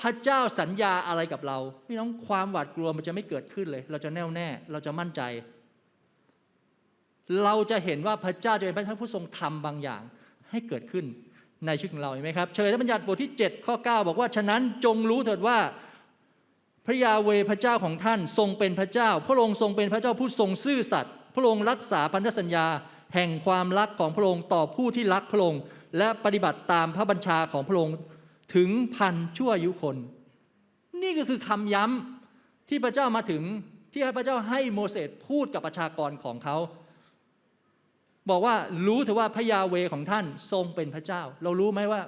พระเจ้าสัญญาอะไรกับเราพี่น้องความหวาดกลัวมันจะไม่เกิดขึ้นเลย เราจะแน่วแน่ เราจะมั่นใจ เราจะเห็นว่าพระเจ้าจะเป็นพระเจ้าผู้ทรงทำบางอย่างให้เกิดขึ้นในชีวิตของเราเห็นไหมครับเชยและบัญญัติบทที่ 7 ข้อ 9 บอกว่า ฉะนั้นจงรู้เถิดว่า พระยาเวพระเจ้าของท่านทรงเป็นพระเจ้า พระองค์ทรงเป็นพระเจ้าผู้ทรงซื่อสัตย์พระองค์รักษาพันธสัญญา แห่งความรักของพระองค์ต่อผู้ที่รักพระองค์และปฏิบัติตามพระบัญชาของพระองค์ ถึงพันชั่วอายุคน นี่ก็คือคำย้ำที่พระเจ้ามาถึงที่พระเจ้าให้โมเสสพูดกับประชากรของเขา บอกว่ารู้เถอะว่าพระยาเวของท่านทรงเป็นพระเจ้า เรารู้ไหมว่า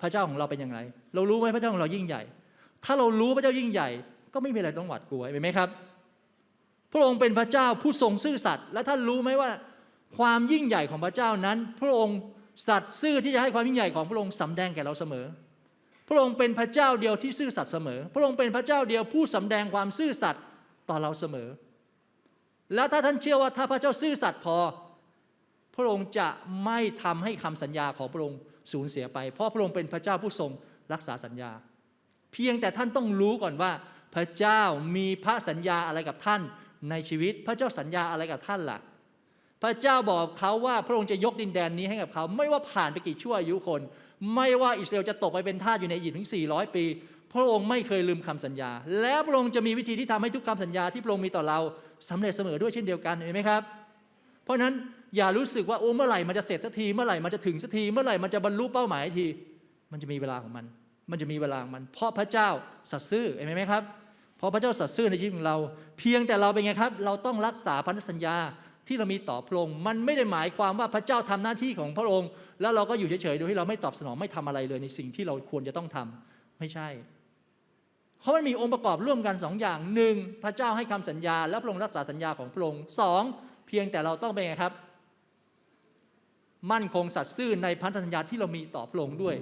พระเจ้าของเราเป็นอย่างไร เรารู้ไหมพระเจ้าของเรายิ่งใหญ่ ถ้าเรารู้พระเจ้ายิ่งใหญ่ ก็ไม่มีอะไรต้องหวาดกลัวเห็นไหมครับพระองค์เป็นพระเจ้าผู้ทรงซื่อสัตย์และท่านรู้ไหมว่า ความยิ่งใหญ่ของพระเจ้านั้น พระองค์สัตย์ซื่อที่จะให้ความยิ่งใหญ่ของพระองค์สำแดงแก่เราเสมอ พระองค์เป็นพระเจ้าเดียวที่ซื่อสัตย์เสมอ พระองค์เป็นพระเจ้าเดียวผู้สำแดงความซื่อสัตย์ต่อเราเสมอ แล้วถ้าท่านเชื่อว่าถ้าพระเจ้าซื่อสัตย์พอ พระองค์จะไม่ทำให้คำสัญญาของพระองค์สูญเสียไป เพราะพระองค์เป็นพระเจ้าผู้ทรงรักษาสัญญา เพียงแต่ท่านต้องรู้ก่อนว่า พระเจ้ามีพระสัญญาอะไรกับท่านในชีวิต พระเจ้าสัญญาอะไรกับท่านล่ะ พระเจ้าบอกเขาว่าพระองค์จะยกดินแดนนี้ให้กับเขา ไม่ว่าผ่านไปกี่ชั่วอายุคน ไม่ว่าอิสราเอลจะตกไปเป็นทาสอยู่ในอียิปต์ถึง 400 ปี พระองค์ไม่เคยลืมคำสัญญา แล้วพระองค์จะมีวิธีที่ทำให้ทุกคำสัญญาที่พระองค์มีต่อเราสำเร็จเสมอด้วยเช่นเดียวกันเห็นไหมครับ เพราะฉะนั้นอย่ารู้สึกว่าโอ้เมื่อไหร่มันจะเสร็จสักทีเมื่อไหร่มันจะถึงสักทีเมื่อไหร่มันจะบรรลุเป้าหมายที มันจะมีเวลาของมัน มันจะมีเวลาของมัน เพราะพระเจ้าสัตย์ซื่อเห็นไหมครับเพราะพระเจ้าสัตย์ซื่อในชีวิตของเรา เพียงแต่เราเป็นไงครับ เราต้องรักษาพันธสัญญา ที่เรามีต่อพระองค์มันไม่ได้หมายความว่าพระเจ้าทำหน้าที่ของพระองค์ แล้วเราก็อยู่เฉยๆโดยที่เราไม่ตอบสนองไม่ทำอะไรเลยในสิ่งที่เราควรจะต้องทำไม่ใช่เพราะมันมีองค์ประกอบร่วมกันสองอย่างหนึ่งพระเจ้าให้คำสัญญา และพระองค์รักษาสัญญาของพระองค์สองเพียงแต่เราต้องเป็นไงครับ มั่นคงสัตย์ซื่อในพันธสัญญาที่เรามีต่อพระองค์ด้วย